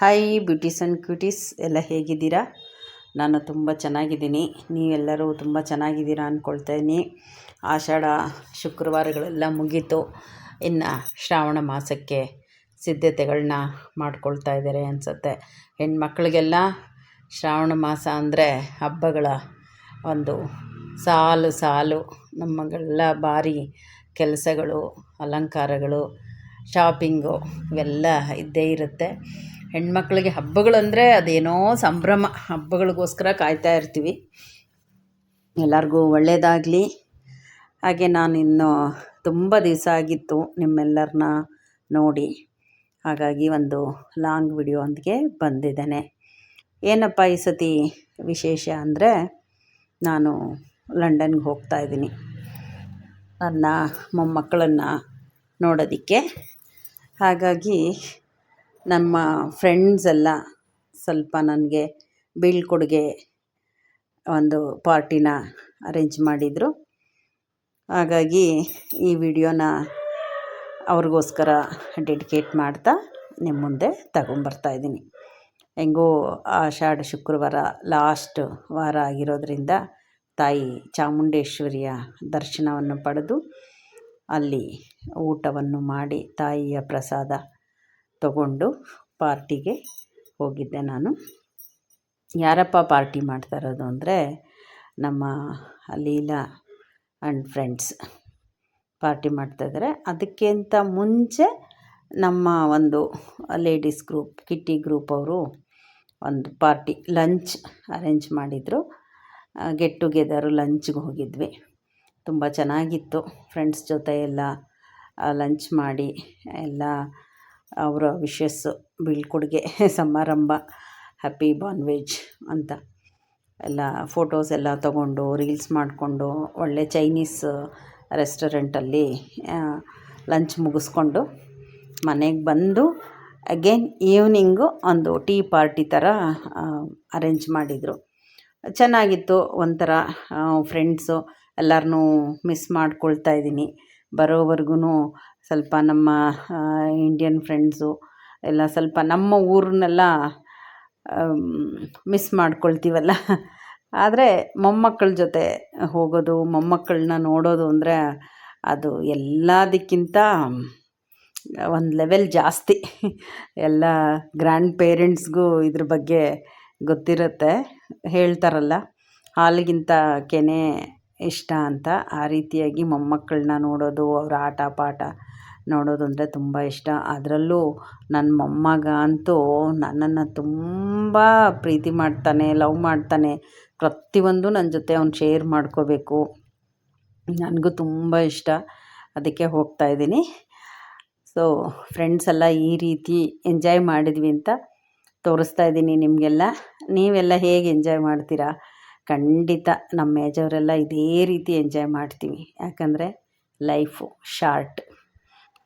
Hi beauties and ಕ್ಯೂಟೀಸ್ ಎಲ್ಲ ಹೇಗಿದ್ದೀರಾ? ನಾನು ತುಂಬ ಚೆನ್ನಾಗಿದ್ದೀನಿ. ನೀವೆಲ್ಲರೂ ತುಂಬ ಚೆನ್ನಾಗಿದ್ದೀರಾ ಅಂದ್ಕೊಳ್ತಾಯಿದ್ದೀನಿ ಆಷಾಢ ಶುಕ್ರವಾರಗಳೆಲ್ಲ ಮುಗೀತು. ಇನ್ನು ಶ್ರಾವಣ ಮಾಸಕ್ಕೆ ಸಿದ್ಧತೆಗಳನ್ನ ಮಾಡ್ಕೊಳ್ತಾ ಇದ್ದಾರೆ ಅನಿಸುತ್ತೆ. ಹೆಣ್ಮಕ್ಳಿಗೆಲ್ಲ ಶ್ರಾವಣ ಮಾಸ ಅಂದರೆ ಹಬ್ಬಗಳ ಒಂದು ಸಾಲು ಸಾಲು. ನಮ್ಮಗಳೆಲ್ಲ ಭಾರಿ ಕೆಲಸಗಳು, ಅಲಂಕಾರಗಳು ಶಾಪಿಂಗು ಇವೆಲ್ಲ ಇದ್ದೇ ಇರುತ್ತೆ. ಹೆಣ್ಮಕ್ಳಿಗೆ ಹಬ್ಬಗಳಂದರೆ ಅದೇನೋ ಸಂಭ್ರಮ. ಹಬ್ಬಗಳಿಗೋಸ್ಕರ ಕಾಯ್ತಾ ಇರ್ತೀವಿ. ಎಲ್ಲರಿಗೂ ಒಳ್ಳೆಯದಾಗಲಿ ಹಾಗೆ ನಾನು ಇನ್ನು ತುಂಬ ದಿವಸ ಆಗಿತ್ತು ನಿಮ್ಮೆಲ್ಲರನ್ನ ನೋಡಿ. ಹಾಗಾಗಿ ಒಂದು ಲಾಂಗ್ ವಿಡಿಯೋ ಅಂದಿಗೆ ಬಂದಿದ್ದೇನೆ. ಏನಪ್ಪ ಈ ಸತಿ ವಿಶೇಷ ಅಂದರೆ ನಾನು ಲಂಡನ್ಗೆ ಹೋಗ್ತಾ ಇದ್ದೀನಿ. ನನ್ನ ಮೊಮ್ಮಕ್ಕಳನ್ನು ನೋಡೋದಕ್ಕೆ. ಹಾಗಾಗಿ ನಮ್ಮ ಫ್ರೆಂಡ್ಸ್ ಎಲ್ಲ ಸ್ವಲ್ಪ ನನಗೆ ಬೀಳ್ಕೊಡುಗೆ ಒಂದು ಪಾರ್ಟಿನ ಅರೇಂಜ್ ಮಾಡಿದರು. ಹಾಗಾಗಿ ಈ ವಿಡಿಯೋನ ಅವ್ರಿಗೋಸ್ಕರ ಡೆಡಿಕೇಟ್ ಮಾಡ್ತಾ ನಿಮ್ಮ ಮುಂದೆ ತಗೊಂಬರ್ತಾಯಿದ್ದೀನಿ ಹೆಂಗೋ ಆಷಾಢ ಶುಕ್ರವಾರ ಲಾಸ್ಟ್ ವಾರ ಆಗಿರೋದ್ರಿಂದ ತಾಯಿ ಚಾಮುಂಡೇಶ್ವರಿಯ ದರ್ಶನವನ್ನು ಪಡೆದು ಅಲ್ಲಿ ಊಟವನ್ನು ಮಾಡಿ ತಾಯಿಯ ಪ್ರಸಾದ ತಗೊಂಡು ಪಾರ್ಟಿಗೆ ಹೋಗಿದ್ದೆ ನಾನು. ಯಾರಪ್ಪ ಪಾರ್ಟಿ ಮಾಡ್ತಾ ಇರೋದು ಅಂದರೆ ನಮ್ಮ ಲೀಲಾ ಆ್ಯಂಡ್ ಫ್ರೆಂಡ್ಸ್ ಪಾರ್ಟಿ ಮಾಡ್ತಾಯಿದ್ದಾರೆ ಅದಕ್ಕಿಂತ ಮುಂಚೆ ನಮ್ಮ ಒಂದು ಲೇಡೀಸ್ ಗ್ರೂಪ್, ಕಿಟ್ಟಿ ಗ್ರೂಪ್ ಅವರು ಒಂದು ಪಾರ್ಟಿ, ಲಂಚ್ ಅರೇಂಜ್ ಮಾಡಿದರು. ಗೆಟ್ ಟುಗೆದರು ಲಂಚ್ಗೆ ಹೋಗಿದ್ವಿ. ತುಂಬ ಚೆನ್ನಾಗಿತ್ತು. ಫ್ರೆಂಡ್ಸ್ ಜೊತೆ ಎಲ್ಲ ಲಂಚ್ ಮಾಡಿ ಎಲ್ಲ ಅವರ ವಿಶಸ್ಸು ಬೀಳ್ಕೊಡುಗೆ ಸಮಾರಂಭ, ಹ್ಯಾಪಿ ಬಾನ್ ವೆಜ್ ಅಂತ. ಎಲ್ಲ ಫೋಟೋಸ್ ಎಲ್ಲ ತಗೊಂಡು, ರೀಲ್ಸ್ ಮಾಡಿಕೊಂಡು, ಒಳ್ಳೆ ಚೈನೀಸ್ ರೆಸ್ಟೋರೆಂಟಲ್ಲಿ ಲಂಚ್ ಮುಗಿಸ್ಕೊಂಡು ಮನೆಗೆ ಬಂದು ಅಗೇನ್ ಈವ್ನಿಂಗು ಒಂದು ಟೀ ಪಾರ್ಟಿ ಥರ ಅರೇಂಜ್ ಮಾಡಿದರು. ಚೆನ್ನಾಗಿತ್ತು ಒಂಥರ ಫ್ರೆಂಡ್ಸು ಎಲ್ಲರನ್ನೂ ಮಿಸ್ ಮಾಡ್ಕೊಳ್ತಾ ಇದ್ದೀನಿ. ಬರೋವರೆಗೂ ಸ್ವಲ್ಪ ನಮ್ಮ ಇಂಡಿಯನ್ ಫ್ರೆಂಡ್ಸು ಎಲ್ಲ ಸ್ವಲ್ಪ ನಮ್ಮ ಊರನ್ನೆಲ್ಲ ಮಿಸ್ ಮಾಡ್ಕೊಳ್ತೀವಲ್ಲ. ಆದರೆ ಮೊಮ್ಮಕ್ಕಳ ಜೊತೆ ಹೋಗೋದು, ಮೊಮ್ಮಕ್ಕಳನ್ನ ನೋಡೋದು ಅಂದರೆ ಅದು ಎಲ್ಲದಕ್ಕಿಂತ ಒಂದು ಲೆವೆಲ್ ಜಾಸ್ತಿ. ಎಲ್ಲ ಗ್ರ್ಯಾಂಡ್ ಪೇರೆಂಟ್ಸ್ಗೂ ಇದ್ರ ಬಗ್ಗೆ ಗೊತ್ತಿರುತ್ತೆ, ಹೇಳ್ತಾರಲ್ಲ. ಹಾಲಿಗಿಂತ ಕೆನೆ ಇಷ್ಟ ಅಂತ ಆ ರೀತಿಯಾಗಿ ಮೊಮ್ಮಕ್ಕಳನ್ನ ನೋಡೋದು, ಅವ್ರ ಆಟ ಪಾಠ ನೋಡೋದು ಅಂದರೆ ತುಂಬ ಇಷ್ಟ. ಅದರಲ್ಲೂ ನನ್ನ ಮೊಮ್ಮಗ ಅಂತೂ ನನ್ನನ್ನು ತುಂಬ ಪ್ರೀತಿ ಮಾಡ್ತಾನೆ, ಲವ್ ಮಾಡ್ತಾನೆ. ಪ್ರತಿಯೊಂದು ನನ್ನ ಜೊತೆ ಅವ್ನು ಶೇರ್ ಮಾಡ್ಕೋಬೇಕು. ನನಗೂ ತುಂಬ ಇಷ್ಟ. ಅದಕ್ಕೆ ಹೋಗ್ತಾ ಇದ್ದೀನಿ. ಸೊ ಫ್ರೆಂಡ್ಸ್ ಎಲ್ಲ ಈ ರೀತಿ ಎಂಜಾಯ್ ಮಾಡಿದ್ವಿ ಅಂತ ತೋರಿಸ್ತಾ ಇದ್ದೀನಿ ನಿಮಗೆಲ್ಲ. ನೀವೆಲ್ಲ ಹೇಗೆ ಎಂಜಾಯ್ ಮಾಡ್ತೀರಾ? ಖಂಡಿತ ನಮ್ಮ ಏಜವರೆಲ್ಲ ಇದೇ ರೀತಿ ಎಂಜಾಯ್ ಮಾಡ್ತೀವಿ. ಯಾಕಂದರೆ ಲೈಫು ಶಾರ್ಟ್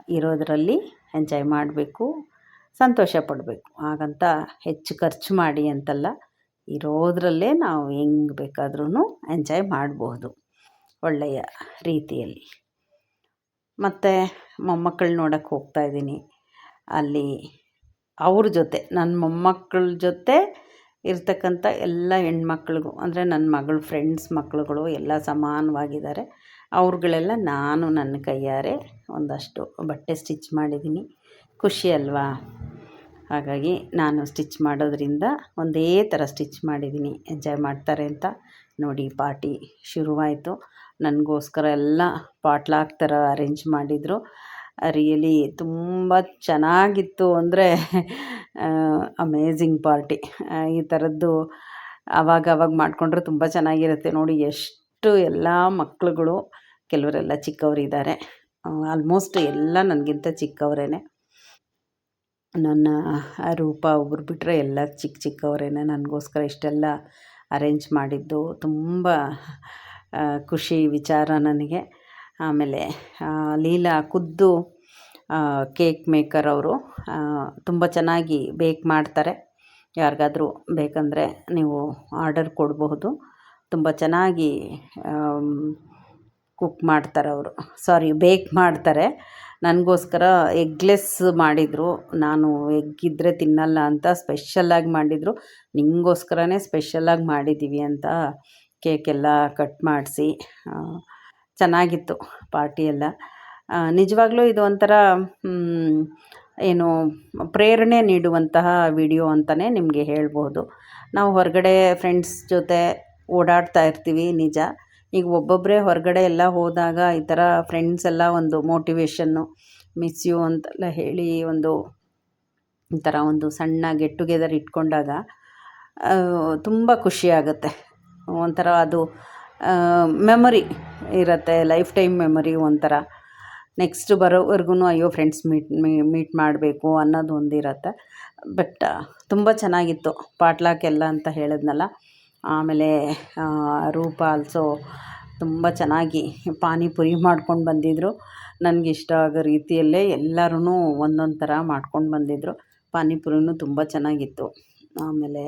ಇರೋದರಲ್ಲಿ ಎಂಜಾಯ್ ಮಾಡಬೇಕು, ಸಂತೋಷ ಪಡಬೇಕು. ಹಾಗಂತ ಹೆಚ್ಚು ಖರ್ಚು ಮಾಡಿ ಅಂತಲ್ಲ, ಇರೋದರಲ್ಲೇ ನಾವು ಹೆಂಗೆ ಬೇಕಾದ್ರೂ ಎಂಜಾಯ್ ಮಾಡಬಹುದು ಒಳ್ಳೆಯ ರೀತಿಯಲ್ಲಿ. ಮತ್ತು ಮೊಮ್ಮಕ್ಕಳು ನೋಡೋಕ್ಕೆ ಹೋಗ್ತಾಯಿದ್ದೀನಿ ಅಲ್ಲಿ ಅವ್ರ ಜೊತೆ ನನ್ನ ಮೊಮ್ಮಕ್ಕಳ ಜೊತೆ ಇರ್ತಕ್ಕಂಥ ಎಲ್ಲ ಹೆಣ್ಮಕ್ಳಿಗೂ, ಅಂದರೆ ನನ್ನ ಮಗಳ ಫ್ರೆಂಡ್ಸ್ ಮಕ್ಕಳುಗಳು ಎಲ್ಲ ಸಮಾನವಾಗಿದ್ದಾರೆ. ಅವ್ರುಗಳೆಲ್ಲ ನಾನು ನನ್ನ ಕೈಯಾರೆ ಒಂದಷ್ಟು ಬಟ್ಟೆ ಸ್ಟಿಚ್ ಮಾಡಿದ್ದೀನಿ. ಖುಷಿ ಅಲ್ವಾ? ಹಾಗಾಗಿ ನಾನು ಸ್ಟಿಚ್ ಮಾಡೋದ್ರಿಂದ ಒಂದೇ ಥರ ಸ್ಟಿಚ್ ಮಾಡಿದ್ದೀನಿ. ಎಂಜಾಯ್ ಮಾಡ್ತಾರೆ ಅಂತ. ನೋಡಿ, ಪಾರ್ಟಿ ಶುರುವಾಯಿತು. ನನಗೋಸ್ಕರ ಎಲ್ಲ ಪಾಟ್ಲಾಕ್ ಥರ ಅರೇಂಜ್ ಮಾಡಿದರು. ರಿಯಲಿ ತುಂಬ ಚೆನ್ನಾಗಿತ್ತು ಅಂದರೆ ಅಮೇಝಿಂಗ್ ಪಾರ್ಟಿ ಈ ಥರದ್ದು ಆವಾಗ ಅವಾಗ ಮಾಡಿಕೊಂಡ್ರೆ ತುಂಬ ಚೆನ್ನಾಗಿರುತ್ತೆ. ನೋಡಿ ಎಷ್ಟು ಎಲ್ಲ ಮಕ್ಕಳುಗಳು ಕೆಲವರೆಲ್ಲ ಚಿಕ್ಕವರಿದ್ದಾರೆ. ಆಲ್ಮೋಸ್ಟ್ ಎಲ್ಲ ನನಗಿಂತ ಚಿಕ್ಕವರೇ ನನ್ನ ರೂಪ ಒಬ್ರು ಬಿಟ್ಟರೆ ಎಲ್ಲ ಚಿಕ್ಕ ಚಿಕ್ಕವರೇ ನನಗೋಸ್ಕರ ಇಷ್ಟೆಲ್ಲ ಅರೇಂಜ್ ಮಾಡಿದ್ದು. ತುಂಬ ಖುಷಿ ವಿಚಾರ ನನಗೆ. ಆಮೇಲೆ ಲೀಲಾ ಖುದ್ದು ಕೇಕ್ ಮೇಕರ್ ಅವರು ತುಂಬ ಚೆನ್ನಾಗಿ ಬೇಕ್ ಮಾಡ್ತಾರೆ. ಯಾರಿಗಾದರೂ ಬೇಕಂದರೆ ನೀವು ಆರ್ಡರ್ ಕೊಡಬಹುದು. ತುಂಬ ಚೆನ್ನಾಗಿ ಕುಕ್ ಮಾಡ್ತಾರೆ ಅವರು. ಸಾರಿ, ಬೇಕ್ ಮಾಡ್ತಾರೆ. ನನಗೋಸ್ಕರ ಎಗ್ಲೆಸ್ ಮಾಡಿದರು. ನಾನು ಎಗ್ ಇದ್ದರೆ ತಿನ್ನಲ್ಲ ಅಂತ ಸ್ಪೆಷಲ್ಲಾಗಿ ಮಾಡಿದರು. ನಿಮಗೋಸ್ಕರನೇ ಸ್ಪೆಷಲ್ಲಾಗಿ ಮಾಡಿದ್ದೀವಿ ಅಂತ ಕೇಕೆಲ್ಲ ಕಟ್ ಮಾಡಿಸಿ ಚೆನ್ನಾಗಿತ್ತು ಪಾರ್ಟಿ ಎಲ್ಲ. ನಿಜವಾಗ್ಲೂ ಇದು ಒಂಥರ ಏನು ಪ್ರೇರಣೆ ನೀಡುವಂತಹ ವಿಡಿಯೋ ಅಂತಲೇ ನಿಮಗೆ ಹೇಳ್ಬೋದು. ನಾವು ಹೊರಗಡೆ ಫ್ರೆಂಡ್ಸ್ ಜೊತೆ ಓಡಾಡ್ತಾ ಇರ್ತೀವಿ ನಿಜ. ಈಗ ಒಬ್ಬೊಬ್ಬರೇ ಹೊರಗಡೆ ಎಲ್ಲ ಹೋದಾಗ ಈ ಥರ ಫ್ರೆಂಡ್ಸ್ ಎಲ್ಲ ಒಂದು ಮೋಟಿವೇಶನ್ನು ಮಿಸ್ ಯು ಅಂತೆಲ್ಲ ಹೇಳಿ ಒಂದು ಈ ಥರ ಒಂದು ಸಣ್ಣ ಗೆಟ್ ಟುಗೆದರ್ ಇಟ್ಕೊಂಡಾಗ ತುಂಬ ಖುಷಿಯಾಗುತ್ತೆ ಒಂಥರ ಅದು ಮೆಮೊರಿ ಇರುತ್ತೆ ಲೈಫ್ ಟೈಮ್ ಮೆಮೊರಿ ಒಂಥರ. ನೆಕ್ಸ್ಟ್ ಬರೋವರೆಗೂ ಅಯ್ಯೋ ಫ್ರೆಂಡ್ಸ್ ಮೀಟ್ ಮೀಟ್ ಮಾಡಬೇಕು ಅನ್ನೋದು ಒಂದಿರುತ್ತೆ. ಬಟ್ ತುಂಬ ಚೆನ್ನಾಗಿತ್ತು ಪಾಟ್ಲಾಕೆಲ್ಲ ಅಂತ ಹೇಳಿದ್ನಲ್ಲ. ಆಮೇಲೆ ರೂಪ ಆಲ್ಸೋ ತುಂಬ ಚೆನ್ನಾಗಿ ಪಾನಿಪುರಿ ಮಾಡ್ಕೊಂಡು ಬಂದಿದ್ದರು ನನಗೆ ಇಷ್ಟ ಆಗೋ ರೀತಿಯಲ್ಲೇ ಎಲ್ಲರೂ ಒಂದೊಂದು ಥರ ಮಾಡ್ಕೊಂಡು ಬಂದಿದ್ದರು ಪಾನಿಪುರಿನೂ ತುಂಬ ಚೆನ್ನಾಗಿತ್ತು. ಆಮೇಲೆ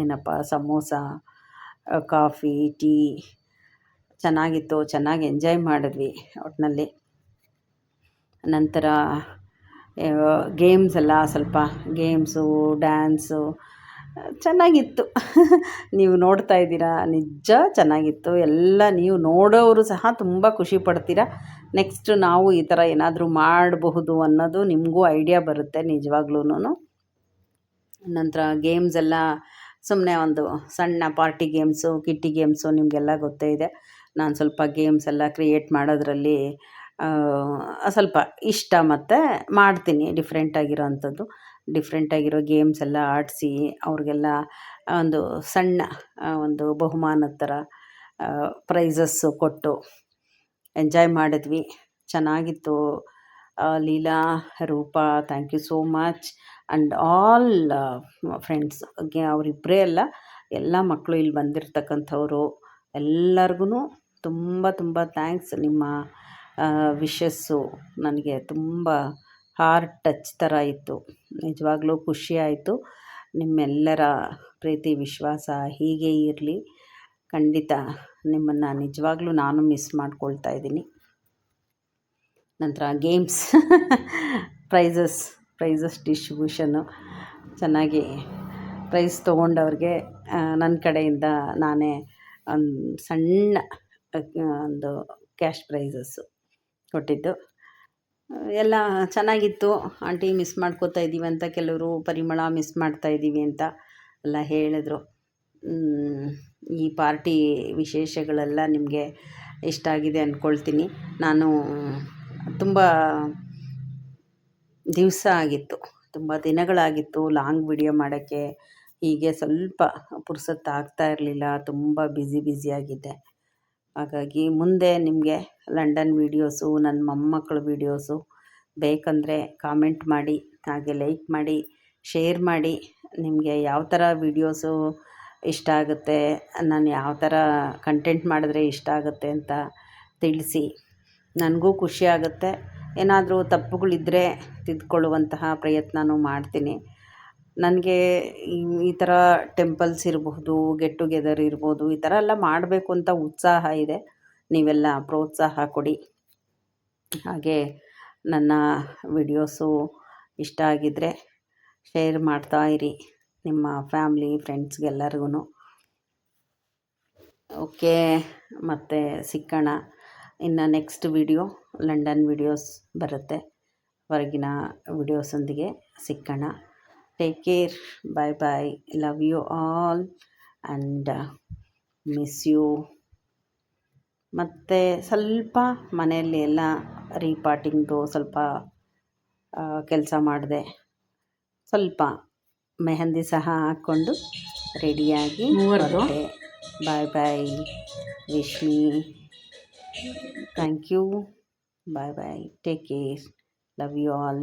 ಏನಪ್ಪ, ಸಮೋಸ ಕಾಫಿ, ಟೀ ಚೆನ್ನಾಗಿತ್ತು, ಚೆನ್ನಾಗಿ ಎಂಜಾಯ್ ಮಾಡಿದ್ವಿ ಒಟ್ಟಿನಲ್ಲಿ ನಂತರ ಗೇಮ್ಸ್ ಎಲ್ಲ ಸ್ವಲ್ಪ ಗೇಮ್ಸು ಡ್ಯಾನ್ಸು ಚೆನ್ನಾಗಿತ್ತು. ನೀವು ನೋಡ್ತಾ ಇದ್ದೀರಾ, ನಿಜ ಚೆನ್ನಾಗಿತ್ತು. ಎಲ್ಲ ನೀವು ನೋಡೋರು ಸಹ ತುಂಬ ಖುಷಿ ಪಡ್ತೀರ. ನೆಕ್ಸ್ಟ್ ನಾವು ಈ ಥರ ಏನಾದರೂ ಮಾಡಬಹುದು ಅನ್ನೋದು ನಿಮಗೂ ಐಡಿಯಾ ಬರುತ್ತೆ ನಿಜವಾಗ್ಲೂ ನಂತರ ಗೇಮ್ಸ್ ಎಲ್ಲ ಸುಮ್ಮನೆ ಒಂದು ಸಣ್ಣ ಪಾರ್ಟಿ ಗೇಮ್ಸು ಕಿಟ್ಟಿ ಗೇಮ್ಸು ನಿಮಗೆಲ್ಲ ಗೊತ್ತೇ ಇದೆ. ನಾನು ಸ್ವಲ್ಪ ಗೇಮ್ಸ್ ಎಲ್ಲ ಕ್ರಿಯೇಟ್ ಮಾಡೋದ್ರಲ್ಲಿ ಸ್ವಲ್ಪ ಇಷ್ಟ ಮತ್ತು ಮಾಡ್ತೀನಿ. ಡಿಫ್ರೆಂಟಾಗಿರೋ ಅಂಥದ್ದು ಡಿಫ್ರೆಂಟಾಗಿರೋ ಗೇಮ್ಸ್ ಎಲ್ಲ ಆಡಿಸಿ, ಅವ್ರಿಗೆಲ್ಲ ಒಂದು ಸಣ್ಣ ಒಂದು ಬಹುಮಾನದ ಥರ ಪ್ರೈಸಸ್ಸು ಕೊಟ್ಟು ಎಂಜಾಯ್ ಮಾಡಿದ್ವಿ. ಚೆನ್ನಾಗಿತ್ತು. Leela, Roopa thank you so much and all friends ಅವರಿಬ್ಬರೇ ಅಲ್ಲ, ಎಲ್ಲ ಮಕ್ಕಳು ಇಲ್ಲಿ ಬಂದಿರತಕ್ಕಂಥವ್ರು ಎಲ್ಲರಿಗೂ ತುಂಬ ತುಂಬ ಥ್ಯಾಂಕ್ಸ್ ನಿಮ್ಮ ವಿಶಸ್ಸು. ನನಗೆ ತುಂಬ ಹಾರ್ಟ್ ಟಚ್ ಥರ ಇತ್ತು. ನಿಜವಾಗ್ಲೂ ಖುಷಿ ಆಯಿತು. ನಿಮ್ಮೆಲ್ಲರ ಪ್ರೀತಿ, ವಿಶ್ವಾಸ ಹೀಗೆ ಇರಲಿ. ಖಂಡಿತ ನಿಮ್ಮನ್ನು ನಿಜವಾಗ್ಲೂ ನಾನು ಮಿಸ್ ಮಾಡ್ಕೊಳ್ತಾ ಇದ್ದೀನಿ. ನಂತರ ಗೇಮ್ಸ್, ಪ್ರೈಸಸ್ ಪ್ರೈಸಸ್ ಡಿಸ್ಟ್ರಿಬ್ಯೂಷನ್ನು ಚೆನ್ನಾಗಿ ಪ್ರೈಸ್ ತೊಗೊಂಡವ್ರಿಗೆ ನನ್ನ ಕಡೆಯಿಂದ ನಾನೇ ಒಂದು ಸಣ್ಣ ಒಂದು ಕ್ಯಾಶ್ ಪ್ರೈಸಸ್ಸು ಕೊಟ್ಟಿದ್ದು. ಎಲ್ಲ ಚೆನ್ನಾಗಿತ್ತು. ಆಂಟಿ ಮಿಸ್ ಮಾಡ್ಕೋತಾ ಇದ್ದೀವಿ ಅಂತ ಕೆಲವರು ಪರಿಮಳ ಮಿಸ್ ಮಾಡ್ತಾ ಇದ್ದೀವಿ ಅಂತ ಎಲ್ಲ ಹೇಳಿದ್ರು. ಈ ಪಾರ್ಟಿ ವಿಶೇಷಗಳೆಲ್ಲ ನಿಮಗೆ ಇಷ್ಟ ಆಗಿದೆ ಅಂದ್ಕೊಳ್ತೀನಿ ನಾನು ತುಂಬ ದಿವಸ ಆಗಿತ್ತು. ತುಂಬ ದಿನಗಳಾಗಿತ್ತು ಲಾಂಗ್ ವಿಡಿಯೋ ಮಾಡೋಕ್ಕೆ. ಹೀಗೆ ಸ್ವಲ್ಪ ಪುರ್ಸೊತ್ತು ಆಗ್ತಾ ಇರಲಿಲ್ಲ. ತುಂಬ ಬ್ಯುಸಿ ಬ್ಯುಸಿಯಾಗಿದ್ದೆ ಹಾಗಾಗಿ ಮುಂದೆ ನಿಮಗೆ ಲಂಡನ್ ವೀಡಿಯೋಸು ನನ್ನ ಮೊಮ್ಮಕ್ಕಳ ವೀಡಿಯೋಸು ಬೇಕಂದರೆ ಕಾಮೆಂಟ್ ಮಾಡಿ, ಹಾಗೆ ಲೈಕ್ ಮಾಡಿ, ಶೇರ್ ಮಾಡಿ. ನಿಮಗೆ ಯಾವ ಥರ ವೀಡಿಯೋಸು ಇಷ್ಟ ಆಗುತ್ತೆ, ನಾನು ಯಾವ ಥರ ಕಂಟೆಂಟ್ ಮಾಡಿದ್ರೆ ಇಷ್ಟ ಆಗುತ್ತೆ ಅಂತ ತಿಳಿಸಿ. ನನಗೂ ಖುಷಿ ಆಗುತ್ತೆ. ಏನಾದರೂ ತಪ್ಪುಗಳಿದ್ದರೆ ತಿದ್ಕೊಳ್ಳುವಂತಹ ಪ್ರಯತ್ನನೂ ಮಾಡ್ತೀನಿ. ನನಗೆ ಈ ಥರ ಟೆಂಪಲ್ಸ್ ಇರಬಹುದು ಗೆಟ್ ಟುಗೆದರ್ ಇರ್ಬೋದು, ಈ ಥರ ಎಲ್ಲ ಮಾಡಬೇಕು ಅಂತ ಉತ್ಸಾಹ ಇದೆ. ನೀವೆಲ್ಲ ಪ್ರೋತ್ಸಾಹ ಕೊಡಿ. ಹಾಗೆ ನನ್ನ ವಿಡಿಯೋಸು ಇಷ್ಟ ಆಗಿದ್ದರೆ ಶೇರ್ ಮಾಡ್ತಾ ಇರಿ, ನಿಮ್ಮ ಫ್ಯಾಮ್ಲಿ ಫ್ರೆಂಡ್ಸ್ಗೆಲ್ಲರಿಗೂ ಓಕೆ ಮತ್ತು ಸಿಕ್ಕೋಣ. ಇನ್ನು ನೆಕ್ಸ್ಟ್ ವಿಡಿಯೋ ಲಂಡನ್ ವಿಡಿಯೋಸ್ ಬರುತ್ತೆ. ಹೊರಗಿನ ವಿಡಿಯೋಸೊಂದಿಗೆ ಸಿಕ್ಕೋಣ. Take care bye bye love you all and miss you ಮತ್ತು ಸ್ವಲ್ಪ ಮನೆಯಲ್ಲಿ ಎಲ್ಲ ರೀಪಾಟಿಂಗ್ದು ಸ್ವಲ್ಪ ಕೆಲಸ ಮಾಡಿದೆ. ಸ್ವಲ್ಪ ಮೆಹಂದಿ ಸಹ ಹಾಕ್ಕೊಂಡು ರೆಡಿಯಾಗಿ ಹೊರಟೆ. Bye bye ವಿಶ್ಮಿ thank you bye bye take care love you all